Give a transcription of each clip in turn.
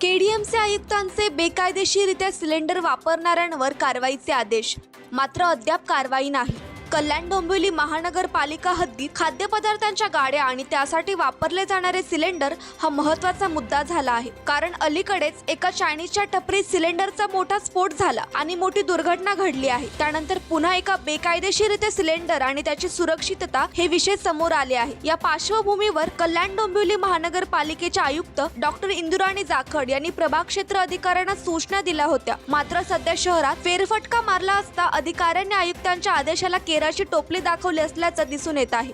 KDMC आयुक्तांचे बेकायदेशीरित्या cylinder वापरणाऱ्यांवर कारवाईचे आदेश. मात्र अद्याप कारवाई नाही. कल्याण डोंबिवली महानगरपालिका हद्दीत खाद्यपदार्थांच्या गाड्या आणि त्यासाठी वापरले जाणारे सिलेंडर हा महत्त्वाचा मुद्दा झाला आहे. कारण अलीकडेच एका चायनीजच्या टपरीत सिलेंडरचा मोठा स्फोट झाला आणि मोठी दुर्घटना घडली आहे. त्यानंतर पुन्हा एका बेकायदेशीरित्या सिलेंडर आणि त्याची सुरक्षितता हे विषय समोर आले आहे. या पार्श्वभूमीवर कल्याण डोंबिवली महानगरपालिकेचे आयुक्त डॉक्टर इंदुराणी जाखड यांनी प्रभाग क्षेत्र अधिकाऱ्यांना सूचना दिल्या होत्या. मात्र सध्या शहरात फेरफटका मारला असता अधिकाऱ्यांनी आयुक्तांच्या आदेशाला केराची टोपली दाखवली असल्याचं दिसून येत आहे.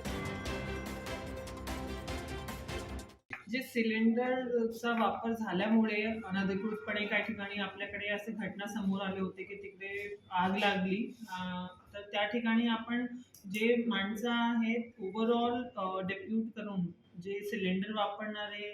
जे सिलेंडरचा वापर झाल्यामुळे अनधिकृतपणे काही ठिकाणी आपल्याकडे असे घटना समोर आले होते की तिकडे आग लागली. तर त्या ठिकाणी आपण जे माणसं आहेत ओव्हरऑल डेप्यूट करून जे सिलेंडर वापरणारे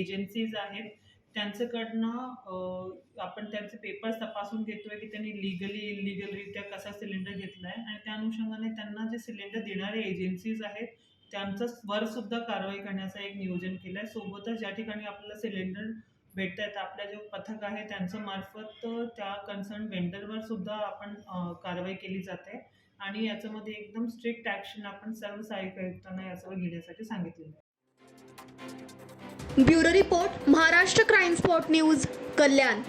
एजन्सीज आहेत त्यांच्याकडनं आपण त्यांचे पेपर्स तपासून घेतोय की त्यांनी लिगली इलिगलरित्या कसा सिलेंडर घेतलाय. आणि त्या अनुषंगाने त्यांना जे सिलेंडर देणारे एजन्सीज आहेत त्यांचं वर सुद्धा कारवाई करण्याचं एक नियोजन केलं आहे सोबतच ज्या ठिकाणी आपल्याला सिलेंडर भेटत आहेत आपल्या जो पथक आहे त्यांचं मार्फत त्या कन्सर्न वेंडरवर सुद्धा आपण कारवाई केली जाते. आणि याच्यामध्ये एकदम स्ट्रिक्ट ॲक्शन आपण सर्व सहाय्यक आयुक्तांना याच्यावर घेण्यासाठी सांगितलेलं आहे. Bureau report Maharashtra crime spot news Kalyan.